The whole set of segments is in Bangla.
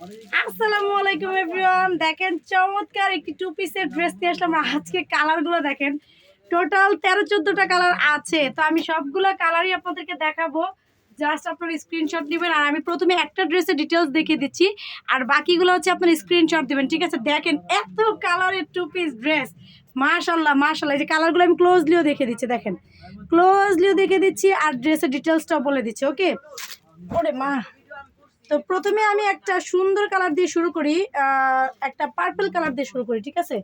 আসসালামু আলাইকুম এভরিওয়ান দেখেন, চমৎকার একটি টু পিসের ড্রেস নিয়ে আসলাম। আজকে কালারগুলো দেখেন। টোটাল তেরো চোদ্দোটা কালার আছে। তো আমি সবগুলো কালারই আপনাদেরকে দেখাবো। জাস্ট আপনার স্ক্রিনশট নেবেন। আর আমি প্রথমে একটা ড্রেসের ডিটেলস দেখিয়ে দিচ্ছি। আর বাকিগুলো হচ্ছে আপনার স্ক্রিনশট দিবেন, ঠিক আছে? দেখেন, এত কালারের টু পিস ড্রেস মাশাল্লাহ মাশাল্লাহ যে কালারগুলো আমি ক্লোজলিও দেখে দিচ্ছি, দেখেন। ক্লোজলিও দেখে দিচ্ছি, আর ড্রেসের ডিটেলসটাও বলে দিচ্ছি ওকে ওরে মা! তো প্রথমে আমি একটা সুন্দর কালার দিয়ে শুরু করি একটা পার্পল কালার দিয়ে শুরু করি, ঠিক আছে?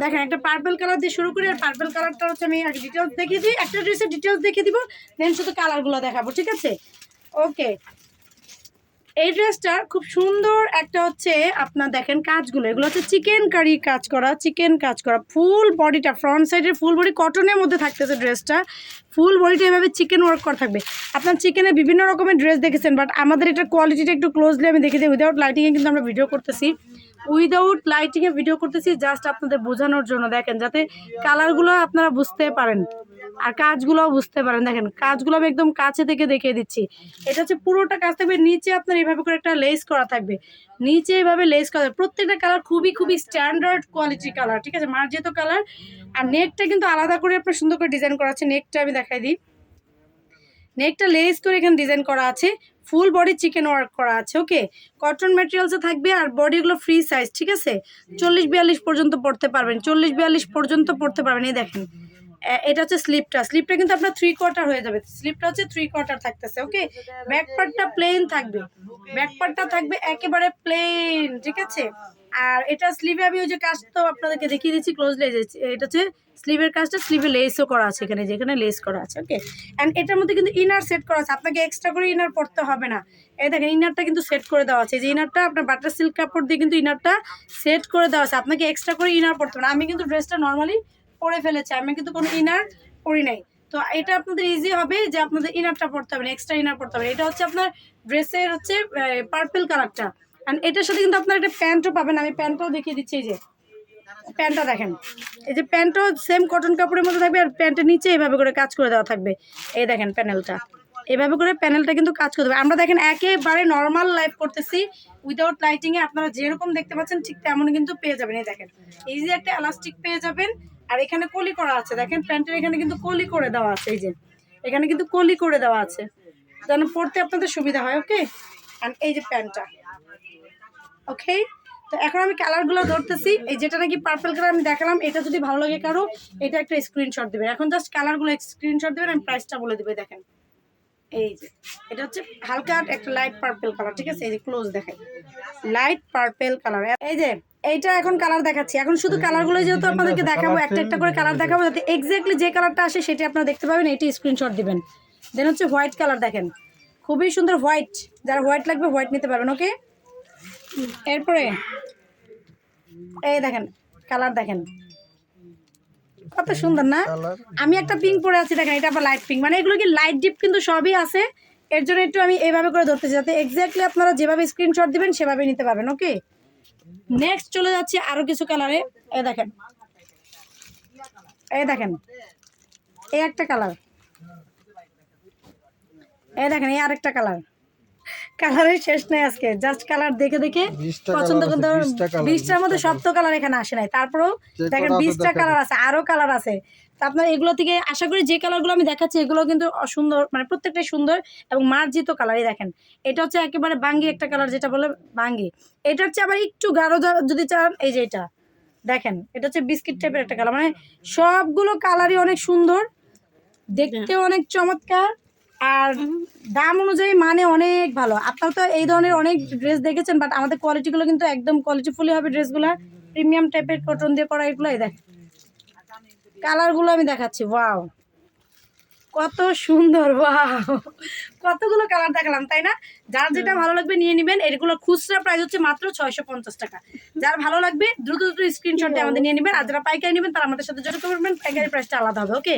দেখেন, একটা পার্পল কালার দিয়ে শুরু করি, আর পার্পল কালারটা হচ্ছে আমি ডিটেলস দেখিয়ে দিই, একটা ড্রেসের ডিটেলস দেখিয়ে দিব দেন শুধু কালারগুলো দেখাবো, ঠিক আছে? ওকে এই ড্রেসটা খুব সুন্দর একটা হচ্ছে, আপনার দেখেন কাজগুলো। এগুলো হচ্ছে চিকেন কারি কাজ করা চিকেন কাজ করা। ফুল বডিটা ফ্রন্ট সাইডের ফুল বডি কটনের মধ্যে থাকতেছে ড্রেসটা ফুল বডিটা এভাবে চিকেন ওয়ার্ক করা থাকবে। আপনার চিকেনে বিভিন্ন রকমের ড্রেস দেখেছেন বাট আমাদের এটা কোয়ালিটিটা একটু ক্লোজলি আমি দেখে দিই। উইদাউট লাইটিংয়ে কিন্তু আমরা ভিডিও করতেছি। উইদাউট লাইটিংয়ে ভিডিও করতেছি জাস্ট আপনাদের বোঝানোর জন্য। দেখেন, যাতে কালারগুলো আপনারা বুঝতে পারেন আর কাজগুলোও বুঝতে পারেন। দেখেন, কাজগুলো আমি একদম কাছে থেকে দেখিয়ে দিচ্ছি। এটা হচ্ছে পুরোটা কাজ থাকবে, নিচে আপনার এইভাবে করে একটা লেস করা থাকবে। নিচে এইভাবে লেস করা থাকবে। প্রত্যেকটা কালার খুবই খুবই স্ট্যান্ডার্ড কোয়ালিটির কালার ঠিক আছে? মার্জিত কালার আর নেকটা কিন্তু আলাদা করে আপনার সুন্দর করে ডিজাইন করা আছে। নেকটা আমি দেখাই দিই। নেকটা লেস করে এখানে ডিজাইন করা আছে ফুল বডি চিকেন ওয়ার্ক করা আছে ওকে কটন ম্যাটেরিয়ালসে থাকবে আর বডিগুলো ফ্রি সাইজ ঠিক আছে? চল্লিশ বিয়াল্লিশ পর্যন্ত পড়তে পারবেন, চল্লিশ বিয়াল্লিশ পর্যন্ত পড়তে পারবেন, এই দেখেন। এটা হচ্ছে স্লিপটা স্লিপটা কিন্তু আপনার থ্রি কোয়ার্টার হয়ে যাবে স্লিপটা হচ্ছে থ্রি কোয়ার্টার থাকতেছে ওকে ব্যাক পার্টটা প্লেন থাকবে ব্যাক পার্টটা থাকবে একেবারে প্লেন ঠিক আছে? আর এটা স্লিভে আমি ওই যে কাজ তো আপনাদেরকে দেখিয়ে দিচ্ছি ক্লোজলি এটা হচ্ছে স্লিভের কাজটা স্লিভে লেসও করা আছে এখানে, যেখানে লেস করা আছে ওকে অ্যান্ড এটার মধ্যে কিন্তু ইনার সেট করা আছে। আপনাকে এক্সট্রা করে ইনার পড়তে হবে না। এই দেখেন ইনারটা কিন্তু সেট করে দেওয়া আছে। যে ইনারটা আপনার বাটার সিল্ক কাপড় দিয়ে কিন্তু ইনারটা সেট করে দেওয়া আছে। আপনাকে এক্সট্রা করে ইনার পড়তে হবে না। আমি কিন্তু ড্রেসটা নর্মালি পরে ফেলেছি। আমি কিন্তু কোনো ইনার পরি নাই। তো এটা আপনাদের ইজি হবে যে আপনাদের ইনারটা পড়তে হবে এক্সট্রা ইনার পড়তে হবে এটা হচ্ছে আপনার ড্রেসের হচ্ছে পার্পেল কালারটা অ্যান্ড এটার সাথে কিন্তু আপনার একটা প্যান্টও পাবেন। আমি প্যান্টটাও দেখিয়ে দিচ্ছি, এই যে। প্যান্টটা দেখেন। এই যে প্যান্টও সেম কটন কাপড়ের মধ্যে থাকবে আর প্যান্টের নিচে এইভাবে করে কাজ করে দেওয়া থাকবে। এই দেখেন প্যানেলটা। এভাবে করে প্যানেলটা কিন্তু কাজ করে দেবে আমরা দেখেন একেবারে নর্মাল লাইফ করতেছি। উইদাউট লাইটিংয়ে আপনারা যেরকম দেখতে পাচ্ছেন, ঠিক তেমন কিন্তু পেয়ে যাবেন। এই দেখেন। এই যে একটা এলাস্টিক পেয়ে যাবেন। আর এখানে কলি করা আছে। দেখেন প্যান্টের এখানে কিন্তু কলি করে দেওয়া আছে, এই যে। এখানে কিন্তু কলি করে দেওয়া আছে। যেন পড়তে আপনাদের সুবিধা হয় ওকে অ্যান্ড এই যে প্যান্টটা। ওকে তো এখন আমি কালারগুলো ধরতেছি। এই যেটা নাকি পার্পল কালার আমি দেখালাম, এটা যদি ভালো লাগে কারও, এটা একটা স্ক্রিনশট দেবেন। এখন জাস্ট কালারগুলো স্ক্রিনশট দেবেন, আমি প্রাইসটা বলে দেবে, দেখেন। এই যে, এটা হচ্ছে হালকা একটা লাইট পার্পল কালার ঠিক আছে? এই যে ক্লোজ দেখাই। লাইট পার্পল কালার এই যে, এইটা এখন কালার দেখাচ্ছি। এখন শুধু কালারগুলো যেহেতু আপনাদেরকে দেখাবো, একটা একটা করে কালার দেখাবো, যাতে এক্স্যাক্টলি যে কালারটা আসে সেটা আপনারা দেখতে পাবেন এইটা স্ক্রিনশট দিবেন। দেন হচ্ছে হোয়াইট কালার দেখেন। খুবই সুন্দর হোয়াইট যারা হোয়াইট লাগবে হোয়াইট নিতে পারবেন ওকে এরপরে এই দেখেন কালার দেখেন। কত সুন্দর না? আমি একটা পিঙ্ক পরে আছি দেখেন এটা আবার লাইট পিঙ্ক মানে এগুলো কি লাইট ডিপ কিন্তু সবই আছে। এর জন্য একটু আমি এইভাবে করে ধরতেছি যাতে এক্স্যাক্টলি আপনারা যেভাবে স্ক্রিনশট দিবেন সেভাবে নিতে পারবেন ওকে নেক্সট চলে যাচ্ছি আরও কিছু কালারে এ দেখেন। এই দেখেন। এই একটা কালার এই দেখেন এই আরেকটা কালার কালারের শেষ নাই আজকে। জাস্ট কালার দেখে দেখে পছন্দ করতে আছে, 20টা colour, বিশটার মধ্যে 20টা সব তো কালার এখানে আসে নাই। তারপরেও দেখেন বিশটা কালার আছে আরও কালার আছে। তো আপনার এগুলো থেকে আশা করি যে কালারগুলো আমি দেখাচ্ছি এগুলো কিন্তু সুন্দর মানে প্রত্যেকটাই সুন্দর এবং মার্জিত কালারই দেখেন। এটা হচ্ছে একেবারে বাঙ্গি একটা কালার যেটা বলে বাঙ্গি। এটা হচ্ছে আবার একটু গাঢ় যদি চান এই যে এটা। দেখেন এটা হচ্ছে বিস্কিট টাইপের একটা কালার মানে সবগুলো কালারই অনেক সুন্দর। দেখতেও অনেক চমৎকার। আর দাম অনুযায়ী মানে অনেক ভালো। আপনারা তো এই ধরনের অনেক ড্রেস দেখেছেন বাট আমাদের কোয়ালিটিগুলো কিন্তু একদম কোয়ালিটিফুলি হবে ড্রেসগুলো প্রিমিয়াম টাইপের কটন দিয়ে করা এগুলোই দেখ কালারগুলো আমি দেখাচ্ছি ওয়াও কত সুন্দর ওয়াও। কতগুলো কালার দেখালাম তাই না? যার যেটা ভালো লাগবে নিয়ে নেবেন। এগুলো খুচরা প্রাইস হচ্ছে মাত্র ছয়শো পঞ্চাশ টাকা। যার ভালো লাগবে দ্রুত দ্রুত স্ক্রিনশট দিয়ে আমাদের নিয়ে নেবেন। আর যারা পাইকারি নেবেন তারা আমাদের সাথে যোগাযোগ করবেন। পাইকারি প্রাইসটা আলাদা হবে ওকে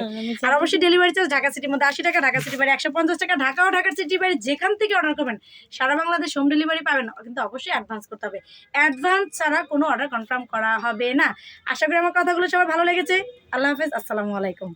আর অবশ্যই ডেলিভারি চার্জ ঢাকা সিটির মধ্যে আশি টাকা ঢাকা সিটি বাড়ি একশো পঞ্চাশ টাকা ঢাকা ও ঢাকার সিটি বাড়ি যেখান থেকে অর্ডার করবেন সারা বাংলাদেশ হোম ডেলিভারি পাবেন। কিন্তু অবশ্যই অ্যাডভান্স করতে হবে। অ্যাডভান্স ছাড়া কোনো অর্ডার কনফার্ম করা হবে না। আশা করি আমার কথাগুলো সবার ভালো লেগেছে। আল্লাহ হাফেজ আসসালামু আলাইকুম।